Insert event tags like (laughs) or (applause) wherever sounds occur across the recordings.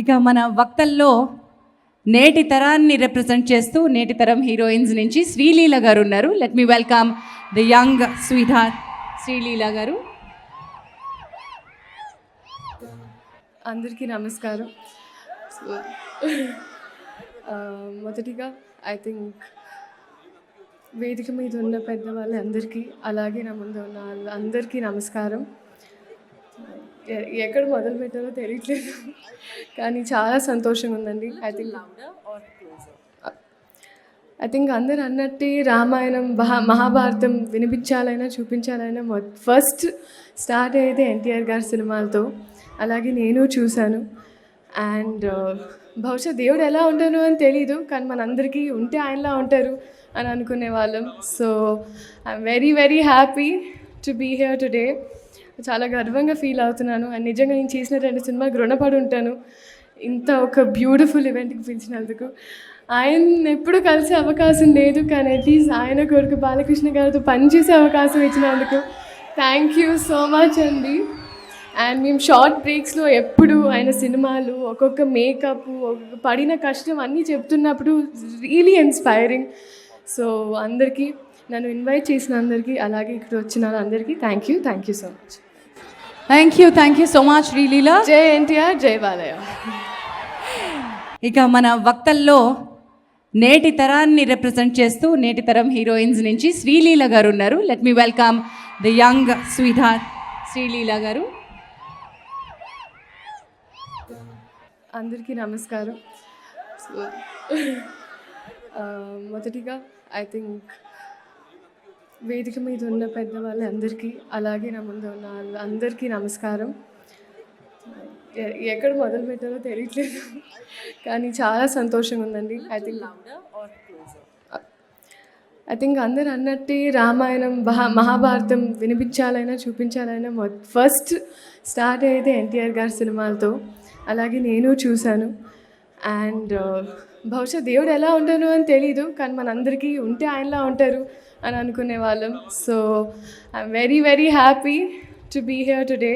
ఇక మన వక్తల్లో నేటి తరాన్ని రిప్రజెంట్ చేస్తూ నేటి తరం హీరోయిన్స్ నుంచి శ్రీలీల గారు ఉన్నారు. Let me welcome the young sweetheart Sreeleela గారు. అందరికీ నమస్కారం. మొదటిగా ఐ థింక్ వేదిక మీద ఉన్న పెద్దవాళ్ళందరికీ అలాగే నా ముందు ఉన్న వాళ్ళందరికీ నమస్కారం. ఎక్కడ మొదలు పెట్టాలో తెలియట్లేదు. కానీ చాలా సంతోషంగా ఉందండి. ఐ థింక్ ఐ థింక్ అందరు అన్నట్టే రామాయణం మహా మహాభారతం వినిపించాలైనా చూపించాలైనా ఫస్ట్ స్టార్ట్ అయితే ఎన్టీఆర్ గారి సినిమాలతో. అలాగే నేను చూశాను. అండ్ బహుశా దేవుడు ఎలా ఉంటాను అని తెలీదు కానీ మనందరికీ ఉంటే ఆయనలా ఉంటారు అని అనుకునే వాళ్ళం. So I'm very very happy to be here today చాలా గర్వంగా ఫీల్ అవుతున్నాను. అండ్ నిజంగా నేను చేసిన రెండు సినిమాకి రుణపడి ఉంటాను ఇంత ఒక బ్యూటిఫుల్ ఈవెంట్కి పిలిచినందుకు. ఆయన ఎప్పుడు కలిసే అవకాశం లేదు కానీ అట్లీస్ట్ ఆయన కొడుకు బాలకృష్ణ గారితో పనిచేసే అవకాశం ఇచ్చినందుకు థ్యాంక్ యూ సో మచ్ అండి. అండ్ మేము షార్ట్ బ్రేక్స్లో ఎప్పుడు ఆయన సినిమాలు ఒక్కొక్క మేకప్ ఒక్కొక్క పడిన కష్టం అన్నీ చెప్తున్నప్పుడు రియలీ ఇన్స్పైరింగ్ సో అందరికీ నన్ను ఇన్వైట్ చేసిన అందరికీ అలాగే ఇక్కడ వచ్చిన అందరికీ thank you thank you so much thank you thank you so much Sreeleela జై ఎన్టీఆర్ జై బాలయ్య. ఇక మన వక్తల్లో నేటి తరాన్ని రిప్రజెంట్ చేస్తూ నేటి తరం హీరోయిన్స్ నుంచి శ్రీలీల గారు ఉన్నారు. Let me welcome the young sweetheart Sreeleela గారు. అందరికీ నమస్కారం. సో ఆ, (laughs) మొదటిగా ఐ థింక్ వేదిక మీద ఉన్న పెద్దవాళ్ళందరికీ అలాగే నా ముందు ఉన్న వాళ్ళందరికీ నమస్కారం. ఎక్కడ మొదలు పెట్టాలో తెలియట్లేదు. కానీ చాలా సంతోషంగా ఉందండి. ఐ థింక్ ఐ థింక్ అందరు అన్నట్టే రామాయణం మహా మహాభారతం వినిపించాలైనా చూపించాలైనా ఫస్ట్ స్టార్ట్ అయితే ఎన్టీఆర్ గారి సినిమాలతో. అలాగే నేను చూశాను. అండ్ బహుశా దేవుడు ఎలా ఉంటాను అని తెలీదు కానీ మనందరికీ ఉంటే ఆయనలా ఉంటారు అని అనుకునే వాళ్ళం. So I'm very very happy to be here today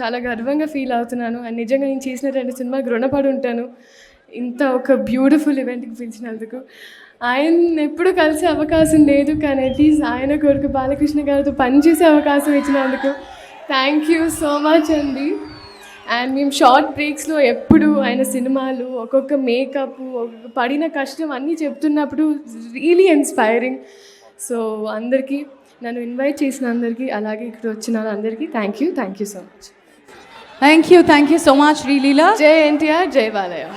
చాలా గర్వంగా ఫీల్ అవుతున్నాను. అండ్ నిజంగా నేను చేసిన రెండు సినిమాలకు రుణపడి ఉంటాను. ఇంత ఒక బ్యూటిఫుల్ ఈవెంట్కి పిలిచినందుకు. ఆయన ఎప్పుడు కలిసే అవకాశం లేదు కానీ అట్లీస్ట్ ఆయన కొడుకు బాలకృష్ణ గారితో పనిచేసే అవకాశం ఇచ్చినందుకు. థ్యాంక్ యూ సో మచ్ అండి అండ్ మేము షార్ట్ బ్రేక్స్లో ఎప్పుడు ఆయన సినిమాలు ఒక్కొక్క మేకప్ ఒక్కొక్క పడిన కష్టం అన్నీ చెప్తున్నప్పుడు రియలీ ఇన్స్పైరింగ్ సో అందరికీ నన్ను ఇన్వైట్ చేసిన అందరికీ అలాగే ఇక్కడ వచ్చిన వాళ్ళందరికీ thank you thank you so much thank you thank you so much Sreeleela జై ఎన్టీఆర్ జై బాలయ్య.